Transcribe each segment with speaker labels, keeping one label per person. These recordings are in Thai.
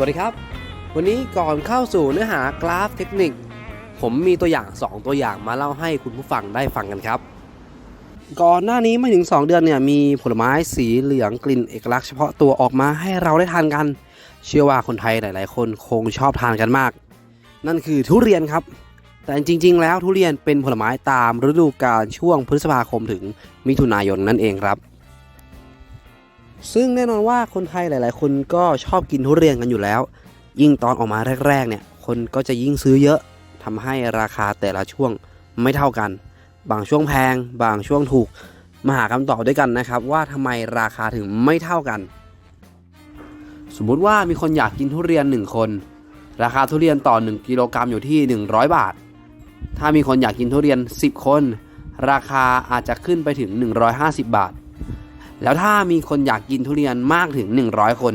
Speaker 1: วัสดีครับ วันนี้ก่อนเข้าสู่เนื้อหากราฟเทคนิค ผมมีตัวอย่าง 2 ตัวอย่างมาเล่าให้คุณผู้ฟังได้ฟังกันครับ ก่อนหน้านี้ไม่ถึง 2 เดือนเนี่ยมีผลไม้สีเหลืองกลิ่นเอกลักษณ์เฉพาะตัวออกมาให้เราได้ทานกัน เชื่อว่าคนไทยหลาย ๆ คนคงชอบทานกันมาก นั่นคือทุเรียนครับ แต่จริง ๆ แล้วทุเรียนเป็นผลไม้ตามฤดูกาลช่วงพฤษภาคมถึงมิถุนายนนั่นเองครับ ซึ่งแน่นอนว่าคนไทยหลาย ๆ คนก็ชอบกินทุเรียนกันอยู่แล้ว ยิ่งตอนออกมาแรก ๆ เนี่ย คนก็จะยิ่งซื้อเยอะทำให้ราคาแต่ละช่วงไม่เท่ากัน บางช่วงแพง บางช่วงถูก มาหาคำตอบด้วยกันนะครับ ว่าทำไมราคาถึงไม่เท่ากัน สมมุติว่ามีคนอยากกินทุเรียน 1 คน ราคาทุเรียนต่อ 1 กิโลกรัมอยู่ที่ 100 บาท ถ้ามีคนอยากกินทุเรียน 10 คน ราคาอาจจะขึ้นไปถึง 150 บาท แล้วถ้ามีคนอยากกินทุเรียนมากถึง 100 คน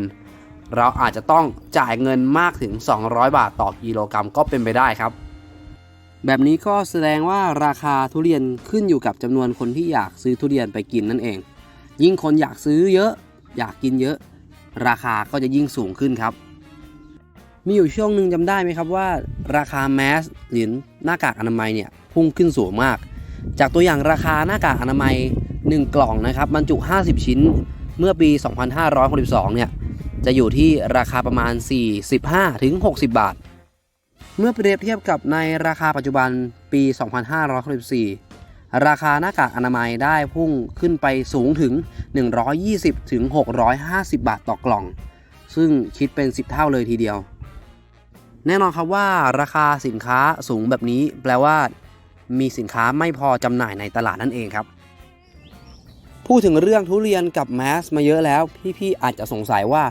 Speaker 1: เราอาจจะต้องจ่ายเงินมากถึง 200 บาทต่อกิโลกรัมก็เป็นไปได้ครับ แบบนี้ก็แสดงว่าราคาทุเรียนขึ้นอยู่กับจำนวนคนที่อยากซื้อทุเรียนไปกินนั่นเอง ยิ่งคนอยากซื้อเยอะ อยากกินเยอะ ราคาก็จะยิ่งสูงขึ้นครับ มีอยู่ช่วงหนึ่งจำได้ไหมครับว่า ราคาแมสหรือหน้ากากอนามัยเนี่ยพุ่งขึ้นสูงมาก จากตัวอย่างราคาหน้ากากอนามัย 1 กล่องนะครับบรรจุ 50 ชิ้นเมื่อปี 2562 เนี่ย จะอยู่ที่ราคาประมาณ 45 ถึง 60 บาท เมื่อเปรียบเทียบกับในราคาปัจจุบันปี 2564 ราคาหน้ากากอนามัยได้พุ่งขึ้นไปสูงถึง 120 ถึง 650 บาทต่อกล่อง ซึ่งคิดเป็น 10 เท่าเลยทีเดียว แน่นอนครับว่าราคาสินค้าสูงแบบนี้แปลว่า มีสินค้าไม่พอจำหน่ายในตลาดนั่นเองครับ พูดถึงเรื่องทุเรียนกับแมสมาเยอะแล้ว พี่ๆอาจจะสงสัยว่า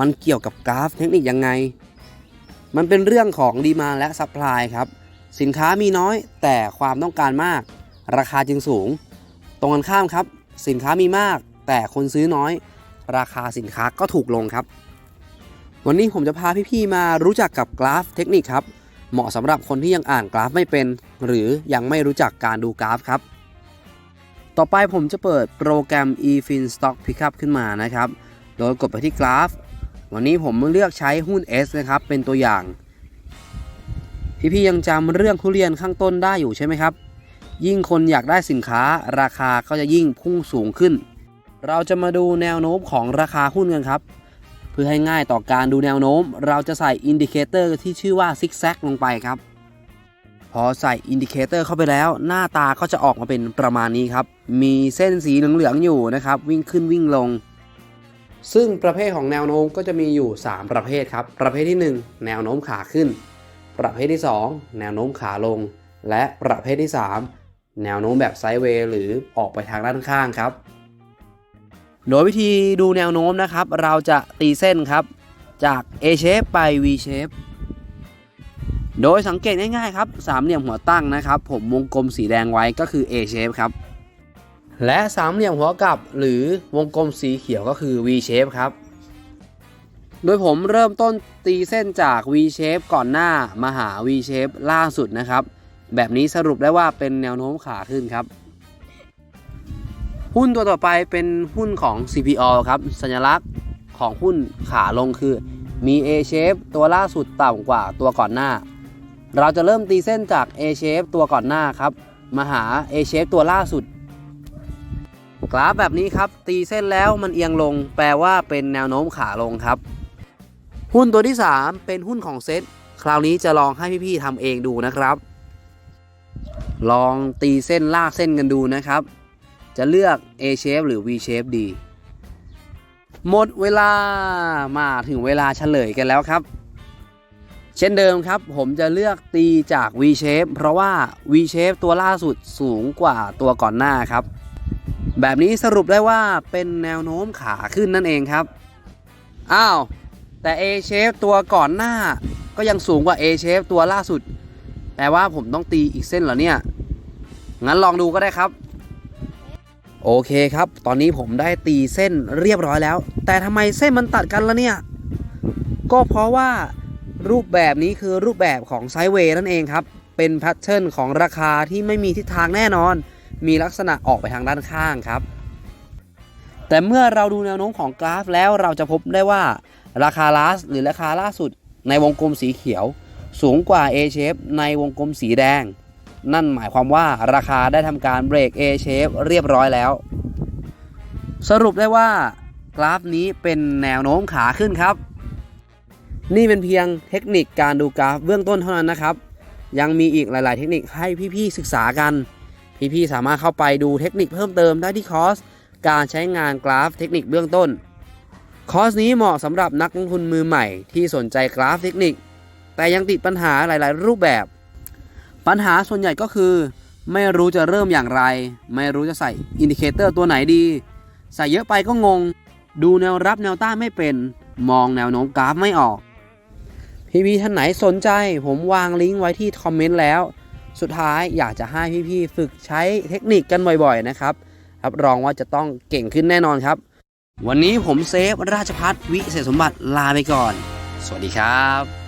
Speaker 1: มันเกี่ยวกับกราฟเทคนิคยังไง มันเป็นเรื่องของดีมาและซัพพลายครับ สินค้ามีน้อยแต่ความต้องการมาก ราคาจึงสูง ตรงกันข้ามครับ สินค้ามีมาก แต่คนซื้อน้อย ราคาสินค้าก็ถูกลงครับ วันนี้ผมจะพาพี่ๆมารู้จักกับกราฟเทคนิคครับ เหมาะสำหรับคนที่ยังอ่านกราฟไม่เป็น หรือยังไม่รู้จักการดูกราฟครับ ต่อไปผมจะเปิดโปรแกรม eFin Stock Pickup ขึ้นมานะครับ โดยกดไปที่กราฟ วันนี้ผมเลือกใช้หุ้น S นะครับ เป็นตัวอย่าง พี่ๆยังจำเรื่องทุเรียนข้างต้นได้อยู่ใช่ไหมครับ ยิ่งคนอยากได้สินค้าราคาก็จะยิ่งพุ่งสูงขึ้น เราจะมาดูแนวโน้มของราคาหุ้นกันครับ เพื่อให้ง่ายต่อการดูแนวโน้ม เราจะใส่อินดิเคเตอร์ที่ชื่อว่าซิกแซกลงไปครับ พอใส่อินดิเคเตอร์เข้าไปแล้ว หน้าตาก็จะออกมาเป็นประมาณนี้ครับ มีเส้นสีเหลืองๆอยู่นะครับ วิ่งขึ้นวิ่งลง ซึ่งประเภทของแนวโน้มก็จะมีอยู่ 3 ประเภทครับ ประเภทที่ 1 แนวโน้มขาขึ้น ประเภทที่ 2 แนวโน้มขาลง และประเภทที่ 3 แนวโน้มแบบไซด์เวย์หรือออกไปทางด้านข้างครับ โดยวิธีดูแนวโน้มนะครับ เราจะตีเส้นครับ จาก A shape ไป V shape โดยสังเกตง่ายๆครับสามเหลี่ยมหัวตั้งนะครับ ผมวงกลมสีแดงไว้ก็คือ A shape ครับ และสามเหลี่ยมหัวกลับหรือวงกลมสีเขียวก็คือ V shape ครับ โดยผมเริ่มต้นตีเส้นจาก V shape ก่อนหน้ามาหา V shape ล่าสุดนะครับ แบบนี้สรุปได้ว่าเป็นแนวโน้มขาขึ้นครับ หุ้นตัวต่อไปเป็นหุ้นของ CPO ครับสัญลักษณ์ของหุ้นขาลงคือมี A shape ตัวล่าสุดต่ำกว่าตัวก่อนหน้า เราจะเริ่มตีเส้นจาก A shape ตัวก่อนหน้าครับ มาหา A shape ตัวล่าสุด กราฟแบบนี้ครับ ตีเส้นแล้วมันเอียงลง แปลว่าเป็นแนวโน้มขาลงครับ หุ้นตัวที่ 3 เป็นหุ้นของเซตคราวนี้จะลองให้พี่ๆทำเองดูนะครับ ลองตีเส้นลากเส้นกันดูนะครับ จะเลือก A shape หรือ V shape ดี หมดเวลามาถึงเวลาเฉลยกันแล้วครับ เช่นเดิมครับ ผมจะเลือกตีจาก V shape เพราะว่า V shape ตัวล่าสุดสูงกว่าตัวก่อนหน้าครับ แบบนี้สรุปได้ว่าเป็นแนวโน้มขาขึ้นนั่นเองครับ อ้าว แต่ A shape ตัวก่อนหน้า ก็ยังสูงกว่า A shape ตัวล่าสุด แปลว่าผมต้องตีอีกเส้นเหรอเนี่ย งั้นลองดูก็ได้ครับ โอเคครับ ตอนนี้ผมได้ตีเส้นเรียบร้อยแล้ว แต่ทำไมเส้นมันตัดกันละเนี่ย ก็เพราะว่า รูปแบบนี้คือรูปแบบของไซด์เวย์นั่นเองครับ เป็นแพทเทิร์นของราคาที่ไม่มีทิศทางแน่นอน มีลักษณะออกไปทางด้านข้างครับ แต่เมื่อเราดูแนวโน้มของกราฟแล้วเราจะพบได้ว่าราคา last หรือราคาล่าสุดในวงกลมสีเขียว สูงกว่า A shape ในวงกลมสีแดง นั่นหมายความว่าราคาได้ทำการเบรก A shape เรียบร้อยแล้ว สรุปได้ว่ากราฟนี้เป็นแนวโน้มขาขึ้นครับ นี่เป็นเพียงเทคนิคการดูกราฟเบื้องต้นเท่านั้นนะครับ ยังมีอีกหลาย ๆ เทคนิคให้พี่ ๆ ศึกษากัน พี่ ๆ สามารถเข้าไปดูเทคนิคเพิ่มเติมได้ที่คอร์สการใช้งานกราฟเทคนิคเบื้องต้น คอร์สนี้เหมาะสำหรับนักลงทุนมือใหม่ที่สนใจกราฟเทคนิค แต่ยังติดปัญหาหลาย ๆ รูปแบบ ปัญหาส่วนใหญ่ก็คือ ไม่รู้จะเริ่มอย่างไร ไม่รู้จะใส่อินดิเคเตอร์ตัวไหนดี ใส่เยอะไปก็งง ดูแนวรับแนวต้านไม่เป็น มองแนวโน้มกราฟไม่ออก พี่ๆท่านไหนสนใจ ผมวางลิงก์ไว้ที่คอมเมนต์แล้ว สุดท้ายอยากจะให้พี่ๆฝึกใช้เทคนิคกันบ่อยๆนะครับรับรองว่าจะต้องเก่งขึ้นแน่นอนครับ วันนี้ผมเซฟราชพัฒวิเศษสมบัติลาไปก่อน สวัสดีครับ